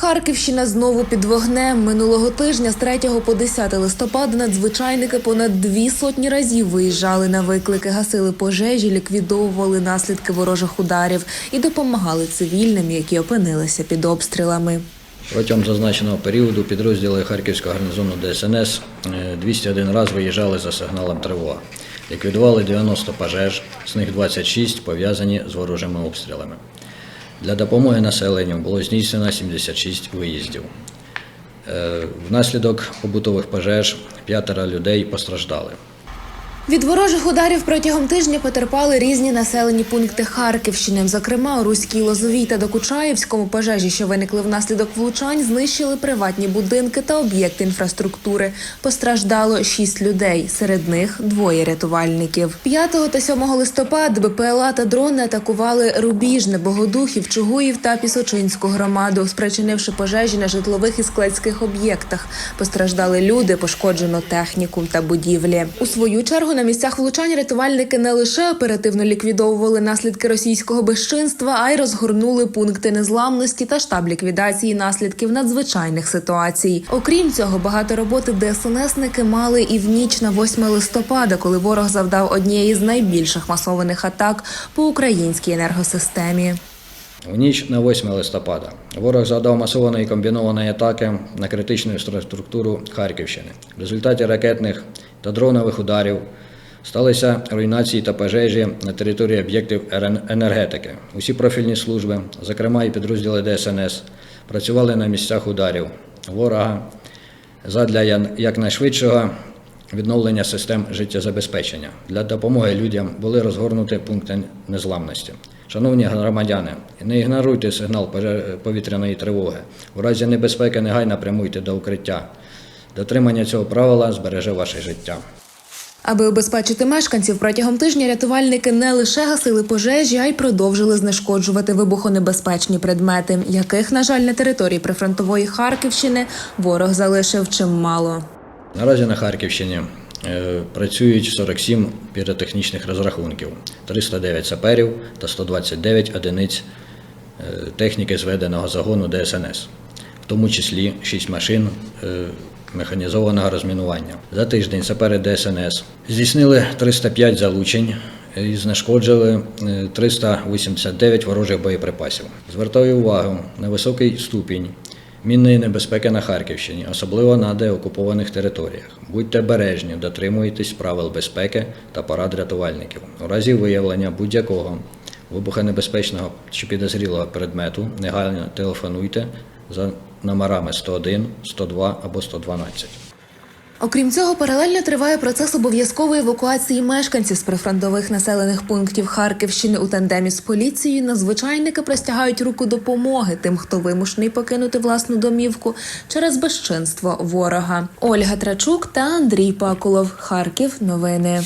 Харківщина знову під вогнем. Минулого тижня з 3 по 10 листопада надзвичайники понад дві сотні разів виїжджали на виклики, гасили пожежі, ліквідовували наслідки ворожих ударів і допомагали цивільним, які опинилися під обстрілами. Протягом зазначеного періоду підрозділи Харківського гарнізону ДСНС е, 201 раз виїжджали за сигналом тривога. Ліквідували 90 пожеж, з них 26 пов'язані з ворожими обстрілами. Для допомоги населенню було здійснено 76 виїздів. Е, Внаслідок побутових пожеж п'ятеро людей постраждали. Від ворожих ударів протягом тижня потерпали різні населені пункти Харківщини. Зокрема, у Руській Лозовій та Докучаєвському пожежі, що виникли внаслідок влучань, знищили приватні будинки та об'єкти інфраструктури. Постраждало шість людей, серед них двоє рятувальників. 5 та 7 листопада БПЛА та дрони атакували Рубіжне, Богодухів, Чугуїв та Пісочинську громаду, спричинивши пожежі на житлових і складських об'єктах. Постраждали люди, пошкоджено техніку та будівлі. У свою чергу на місцях влучань рятувальники не лише оперативно ліквідовували наслідки російського безчинства, а й розгорнули пункти незламності та штаб ліквідації наслідків надзвичайних ситуацій. Окрім цього, багато роботи ДСНСники мали і в ніч на 8 листопада, коли ворог завдав однієї з найбільших масованих атак по українській енергосистемі. У ніч на 8 листопада ворог завдав масованої комбінованої атаки на критичну інфраструктуру Харківщини. В результаті ракетних та дронових ударів сталися руйнації та пожежі на території об'єктів енергетики. Усі профільні служби, зокрема і підрозділи ДСНС, працювали на місцях ударів ворога задля якнайшвидшого відновлення систем життєзабезпечення. Для допомоги людям були розгорнуті пункти незламності. Шановні громадяни, не ігноруйте сигнал повітряної тривоги. У разі небезпеки негайно прямуйте до укриття. Дотримання цього правила збереже ваше життя. Аби убезпечити мешканців протягом тижня рятувальники не лише гасили пожежі, а й продовжили знешкоджувати вибухонебезпечні предмети, яких, на жаль, на території прифронтової Харківщини ворог залишив чимало. Наразі на Харківщині е, працюють 47 піротехнічних розрахунків, 309 саперів та 129 одиниць е, техніки зведеного загону ДСНС, в тому числі 6 машин е, механізованого розмінування. За тиждень сапери ДСНС здійснили 305 залучень і знешкоджили е, 389 ворожих боєприпасів. Звертаю увагу на високий ступінь мінної небезпеки на Харківщині, особливо на деокупованих територіях. Будьте бережні, дотримуйтесь правил безпеки та порад рятувальників. У разі виявлення будь-якого вибухонебезпечного чи підозрілого предмету негайно телефонуйте за номерами 101, 102 або 112. Окрім цього, паралельно триває процес обов'язкової евакуації мешканців з прифронтових населених пунктів Харківщини у тандемі з поліцією. Надзвичайники простягають руку допомоги тим, хто вимушений покинути власну домівку через безчинство ворога. Ольга Трачук та Андрій Пакулов. Харків. Новини.